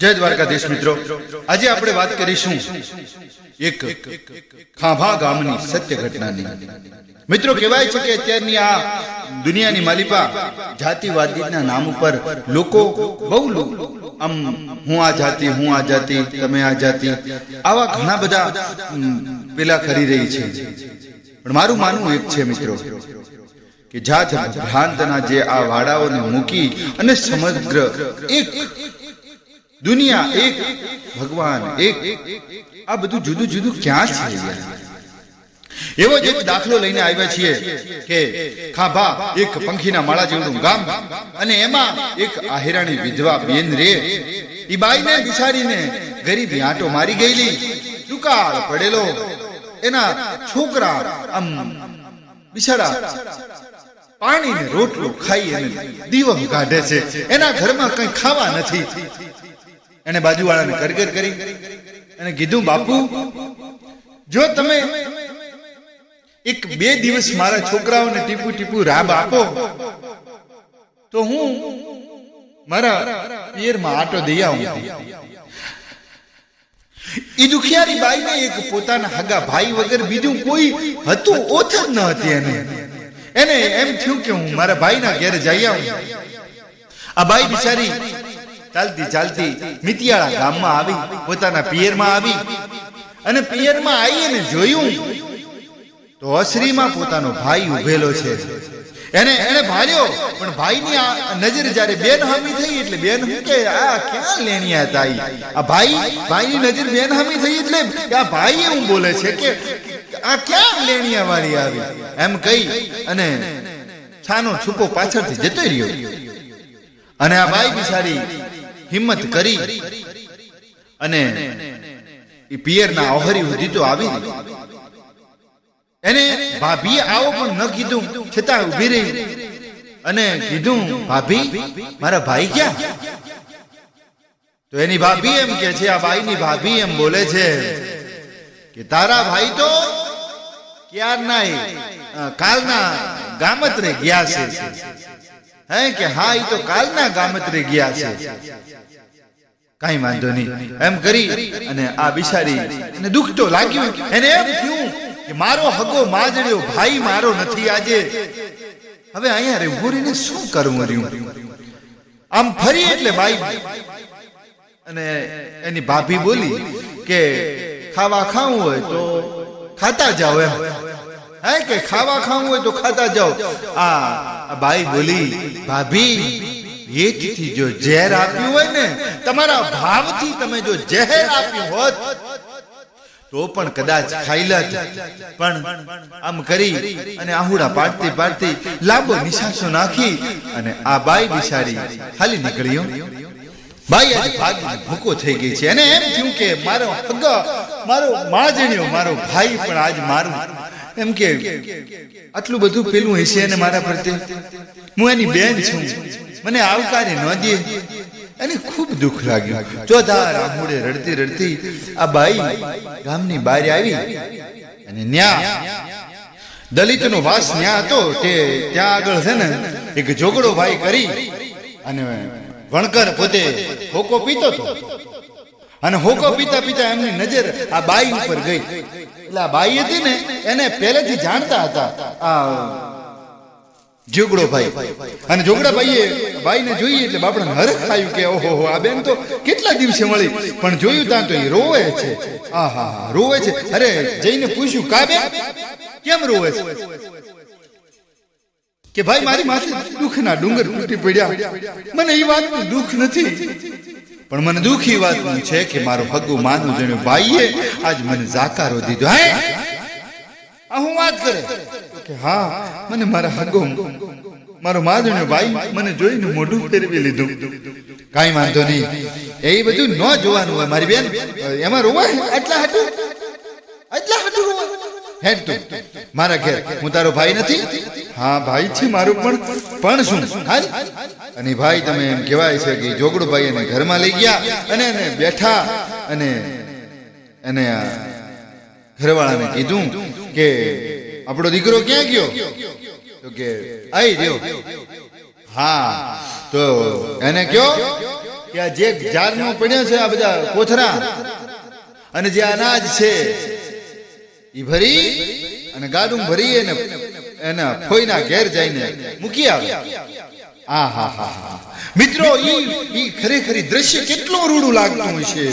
જય દ્વારકાધીશ મિત્રો. આજે આપણે વાત કરીશું એક ખાંભા ગામની સત્ય ઘટનાની. મિત્રો, કહેવાય છે કે અત્યારની આ દુનિયાની માલિપા જાતિવાદીના નામ ઉપર લોકો બહુ આમ, હું આ જાતિ, હું આ જાતિ, તમે આ જાતિ, આવા ઘણા બધા પેલા કરી રહી છે. પણ મારું માનવું એક છે મિત્રો, કે જાત ભ્રાંતના જે આ વાડાઓને મૂકી અને સમગ્ર એક દુનિયા એક, ભગવાન એક. આ બધું જુદું જુદું ક્યાં છે? એવો જ એક દાખલો લઈને આવ્યા છીએ કે ખાભા એક પંખીના માળા જેવડું ગામ અને એમાં એક આહેરાણી વિધવા બેન રે. ઈ બાઈને બિચારીને ગરીબી આંટો મારી ગયેલી. દુકાળ પડેલો. એના છોકરા આમ બિચારા પાણી ને રોટલો ખાઈ અને દીવો કાઢે છે. એના ઘરમાં કઈ ખાવા નથી. એને બાજુવાળાને કરગર કરી અને કીધું, બાપુ, જો તમે એક બે દિવસ મારા છોકરાઓને ટીપુ ટીપુ રાબ આપો, તો હું મારા પિયરમાં આટો દઈ આવું. એ દુખિયારી બાઈને એક પોતાના હગા ભાઈ વગર બીજું કોઈ હતું જ ન હતી એને. એને એમ થયું કે હું મારા ભાઈના ઘેર જઈ આવું. આ બાઈ બિચારી ચાલતી ચાલતી મિતિયાળા ગામમાં આવી, પોતાના પિયરમાં આવી. અને પિયરમાં આવીને જોયું તો અસરીમાં પોતાનો ભાઈ ઉભેલો છે. એને એને ભાળ્યો પણ ભાઈની નજર જ્યારે બેન હામી થઈ એટલે બેન કે આ ક્યાં લેણિયા હતા? આ ભાઈ, ભાઈની નજર બેન હામી થઈ એટલે આ ભાઈ એવું બોલે છે કે આ ક્યાં લેણિયા વાળી આવી? એમ કહી અને છાનો છૂપો પાછળથી જતો રહ્યો. અને આ ભાઈ બિચારી હિંમત કરી. અને એ પિયરના ઓહરી સુધી તો આવી એને ભાભીએ આવો પણ ન કીધું. છતાં ઊભી રહી. અને કીધું, ભાભી, મારા ભાઈ ક્યાં? તો એની ભાભી એમ કે છે, આ ભાઈની ભાભી એમ બોલે છે કે, તારા ભાઈ તો ક્યારના કાલના કાલના ગામત્રે ગયા છે. હે કે હા એ તો કાલના ગામત્રે ગયા છે. કઈ વાંધો નહીં. એમ કરી અને આ બિચારી એને દુઃખ તો લાગ્યું. એને એમ થયું કે મારો હગો માજડ્યો, ભાઈ મારો નથી આજે. હવે અહીંયા રે ઊભો રહીને શું કરવું રહ્યું? આમ ફરી એટલે ભાઈ અને એની ભાભી બોલી કે ખાવા ખાવું હોય તો ખાતા જાઓ એમ. હે કે ખાવા ખાવું હોય તો ખાતા જાઓ. આ ભાઈ બોલી, ભાભી હેતથી જો ઝેર આપ્યું હોય ને, તમારા ભાવથી તમે જો ઝેર આપ્યું હોત, તો પણ કદાચ ખાઈલા જ. પણ આમ કરી અને આહુડા પાડતી પાડતી લાંબો નિશાસો નાખી અને આ બાઈ બિચારી ખાલી નીકળ્યો. ભાઈ આજે ભાગી ભૂકો થઈ ગઈ છે. અને એમ થયું કે મારો હગ મારો માજણ્યો મારો ભાઈ પણ આજ મારું એમ કે, આટલું બધું પેલું હશે ને મારા પ્રત્યે હું એની બેન છું. મને આવકારે ન દે. એને ખૂબ દુઃખ લાગ્યું. ચોધાર આંગુડે રડતી રડતી આ બાઈ ગામની બહાર આવી અને ન્યા, દલિતનો વાસ ન્યા હતો તે ત્યાં આગળ છે ને એક જોગડો ભાઈ કરી અને વણકર પોતે હોકો પીતો હતો. અને હોકો પીતા પીતા એમની નજર આ બાઈ ઉપર ગઈ. એટલે આ બાઈ હતી ને એને પહેલેથી જાણતા હતા આ જોગડો ભાઈ. અને જોગડા ભાઈએ ભાઈને જોઈએ એટલે બાપડા હરખ થાયું કે ઓહો હો, આ બેન તો કેટલા દિવસે મળી પણ જોયું ત્યાં તો એ રોવે છે. આ હા હા રોવે છે. અરે જઈને પૂછ્યું કા બે કેમ રોવે છે? કે ભાઈ મારી માથે દુઃખના ડુંગર તૂટી પડ્યા. મને એ વાતનું દુઃખ નથી. પણ મને દુખી વાત છે કે મારો હગુ માનું જેને ભાઈએ આજ મને જાકારો દીધો. હે? હું વાત કરે? કે હા, મને મારા હગુ મારો માધવનો ભાઈ મને જોઈને મોઢું ફેરવી લીધું. કાંઈ વાંધો નહીં. એ બધું ન જોવાનું હોય, મારી બેન. એમાં રોવાય? એટલા હાટું? એટલા હાટું હેડ તું. મારા ઘેર. હું તારો ભાઈ નથી? હા, ભાઈ છે મારો પણ. પણ શું? હાલ? અને ભાઈ તમે એમ કહેવાય છે કે જોગડુભાઈ એને ઘરમાં લઈ ગયા અને એને બેઠા અને એને ઘરવાળાને કીધું કે, આપણો દીકરો ક્યાં ગયો? તો કે, આઈ રહ્યો. હા. તો એને કયો કે, આ જે જારમાં પડ્યા છે, આ બધા કોથરા અને જે અનાજ છે એ ભરી અને ગાડું ભરી અને એના ફોઈના ઘેર જઈને મૂકી આવે. આ હા હા હા. મિત્રો ઈ ઈ ખરેખરી દ્રશ્ય કેટલું રૂડું લાગતું હશે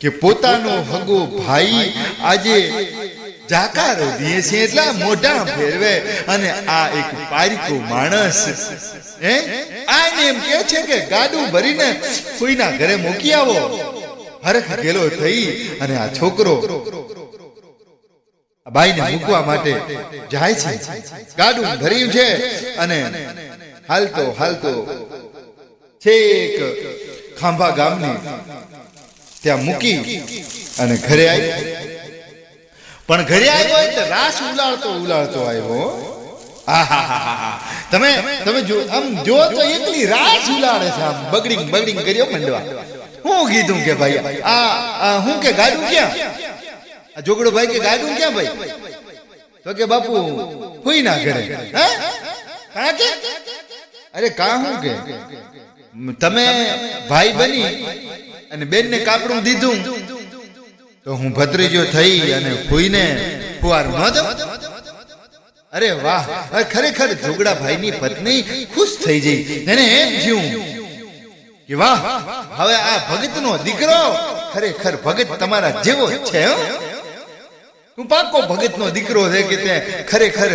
કે પોતાનો હગો ભાઈ આજે જાકારો દે છે એટલા મોઢા ફેરવે અને આ એક પારકો માણસ હે? આને એમ કે છે કે ગાડું ભરીને કોઈના ઘરે મૂકી આવો. હરખ ગેલો થઈ અને આ છોકરો ભાઈને મૂકવા માટે જાય છે. ગાડું ભર્યું છે અને હાલતો હાલતો છેક ખાંભા ગામની ત્યાં મૂકી અને ઘરે આવી પણ ઘરે આવ્યો તો રાસ ઉલાળતો ઉલાળતો આવ્યો. તમે તમે જો આમ જો તો એકલી રાસ ઉલાળે છે આમ બગડી બગડી કર્યો મંડવા. હું કીધું કે ભાઈ આ હું કે ગાડું ક્યાં? આ જોગડો ભાઈ કે ગાડું ક્યાં ભાઈ? તો કે બાપુ કોઈ ના કરે હે? અરે કા હું કે? તમે ભાઈ બની અને બેનને કાપડું દીધું. તો હું ભત્રીજો થઈ અને ફૂઈને ફુવાર ન અરે વાહ ખરેખર જોગડા ભાઈની પત્ની ખુશ થઈ જઈ. એને એમ થયું કે વાહ, હવે આ ભગતનો દીકરો ખરેખર ભગત તમારા જેવો છે તું પાકો ભગતનો દીકરો છે કે તે ખરેખર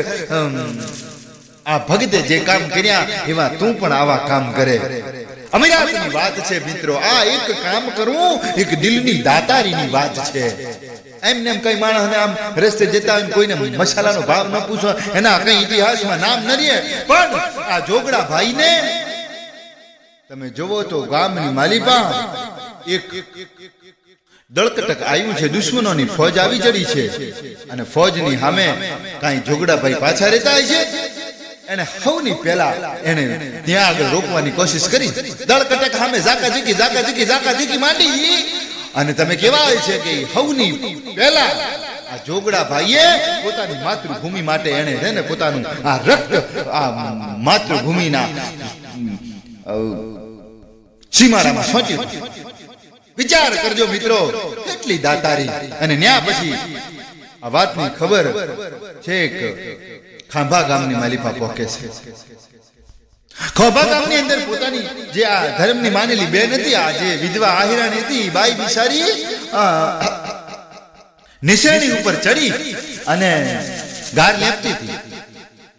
આ ભગતે જે કામ કર્યા એવા તું પણ આવા કામ કરે. અમીરાતની વાત છે મિત્રો, આ એક કામ કરવું એક દિલની દાતારીની વાત છે. એમ કઈ માણસને આમ રસ્તે જતા હોય કોઈને મસાલાનો ભાવ ન પૂછો, એના કઈ ઇતિહાસમાં નામ ન રહે. પણ આ જોગડા ભાઈને તમે જોવો તો ગામની માલિપા એક દળકટક આવ્યું છે, દુશ્મનોની ફોજ આવી ચડી છે. અને ફોજની સામે કાંઈ જોગડાભાઈ પાછા રહેતા હોય છે. એને સૌની પહેલા એને ત્યાં આગળ રોકવાની કોશિશ કરી. દળકટક સામે ઝાકા ઝીકી ઝાકા ઝીકી ઝાકા ઝીકી માંડી. અને તમે કેવા હોય છે કે સૌની પહેલા આ જોગડા ભાઈએ પોતાની માતૃભૂમિ માટે એને છે ને પોતાનું આ રક્ત, આ માતૃભૂમિના સીમાડામાં સોંચ્યું વિચાર કરજો મિત્રો, કેટલી દાતારી. અને ન્યા પછી આ વાતની ખબર છેક ખાંભા ગામની માલિપા પહોંચે છે. ખોભા ગામની અંદર પોતાની જે આ ધર્મની માનેલી બેન હતી આ જે વિધવા આહિરાણી હતી બાઈ બિસારી અ, ઉપર ચડી અને ગાર લેપતી હતી.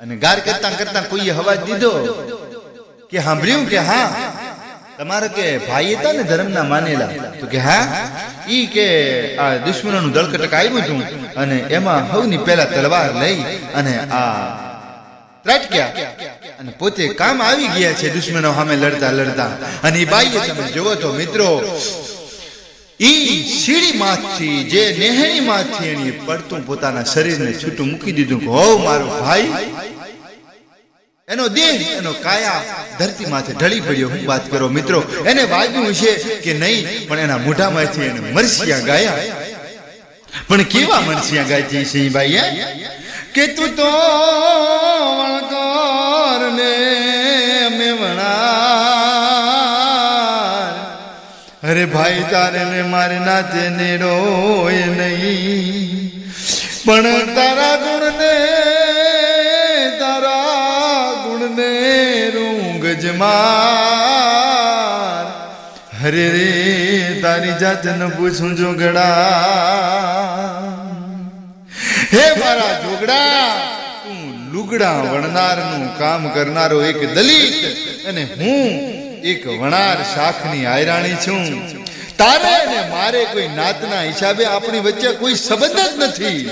અને ગાર કરતા કરતા કોઈએ હવાજ દીધો કે સાંભળ્યું કે હા તમારે કે ભાઈ હતા ને ધર્મના માનેલા? તો કે, હા? ઈ કે, આ દુશ્મનોનું દળકટક આવ્યું હતું અને એમાં હવની પહેલા તલવાર લઈ અને આ ત્રાટક્યા. અને પોતે કામ આવી ગયા છે દુશ્મનો સામે લડતા લડતા. અને એ બાઈએ તમે જોવો તો મિત્રો, ઈ સીડી માંથી જે નેહણી માંથી એની પડતું પોતાના શરીરને છૂટું મૂકી દીધું હો મારો ભાઈ એનો દેહ, એનો કાયા ધરતી માથે ઢળી પડ્યો હું વાત કરો મિત્રો, એને વાગ્યું છે કે નહીં, પણ એના મોઢામાંથી એને મરસિયા ગાયા. પણ કેવા મરસિયા ગાય સિંહભાઈ ભાઈ કે તું તો વણકર ને અમે અરે ભાઈ, તારે ને મારે નાતે ને રોય નહીં. પણ તારા ગુણ ને જમાર. હરે રે, તારી જાત ન પૂછું જોગડા. હે મારા જોગડા, તું લુગડા વણનારનું કામ કરનારો એક દલિત અને હું એક વણાર શાખની આયરાણી છું. તારે ને મારે કોઈ નાતના હિસાબે આપણી વચ્ચે કોઈ સંબંધ જ નથી.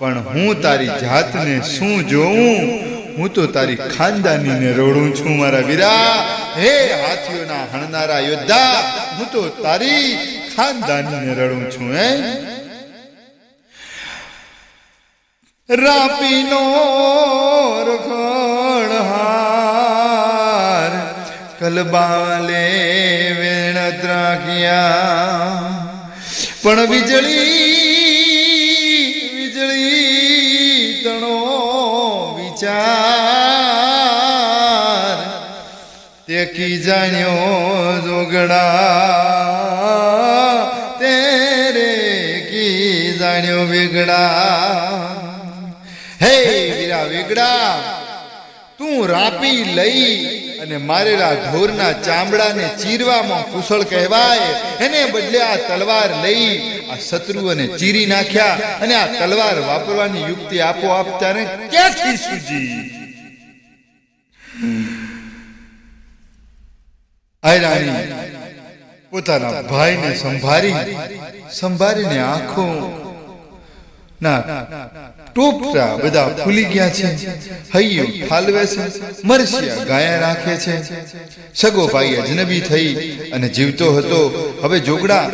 પણ હું તારી જાતને શું જોઉં? હું તો તારી ખાનદાનીને રોડું છું, મારા વીરા. હે હાથીઓના હણનારા યોદ્ધા, હું તો તારી ખાનદાનીને રડું છું, હે? રાપીનો રખડહાર કલબાલે વેણ ત્રાખ્યા પણ વીજળી વીજળી વિચાર તે કી કી જાણ્યો જોગડા? તેરે કી જાણ્યો વેગડા? હે વીરા વેગડા, તું રાપી લઈ અને મારેલા ઢોરના ચામડાને ચીરવામાં કુશળ કહેવાય. એને બદલે આ તલવાર લઈ આ શત્રુઓને ચીરી નાખ્યા અને આ તલવાર વાપરવાની યુક્તિ આપોઆપ ત્યારે ક્યાંથી સૂજી? આયરાણી પોતાના ભાઈને સંભાળી, સંભાળીને આંખો ના, ટોપરા બધા ફૂલી ગયા છે. હૈયું ઠાલવે છે, મરસિયા ગાયા રાખે છે. સગો ભાઈ અજનબી થઈ અને જીવતો હતો. હવે જોગડા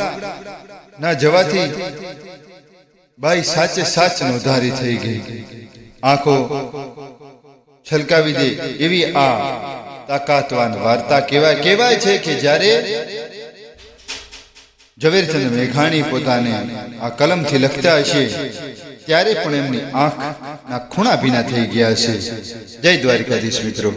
ના જવાથી ભાઈ સાચે સાચ નોધારી થઈ ગઈ. આંખો છલકાવી દે એવી આ તાકાતવાન વાર્તા કહેવાય. કહેવાય છે કે જ્યારે ઝવેરચંદ મેઘાણી પોતાને આ કલમથી લખતા હશે, ત્યારે પણ એમની આંખના ખૂણા ભીના થઈ ગયા છે જય દ્વારકાધીશ મિત્રો.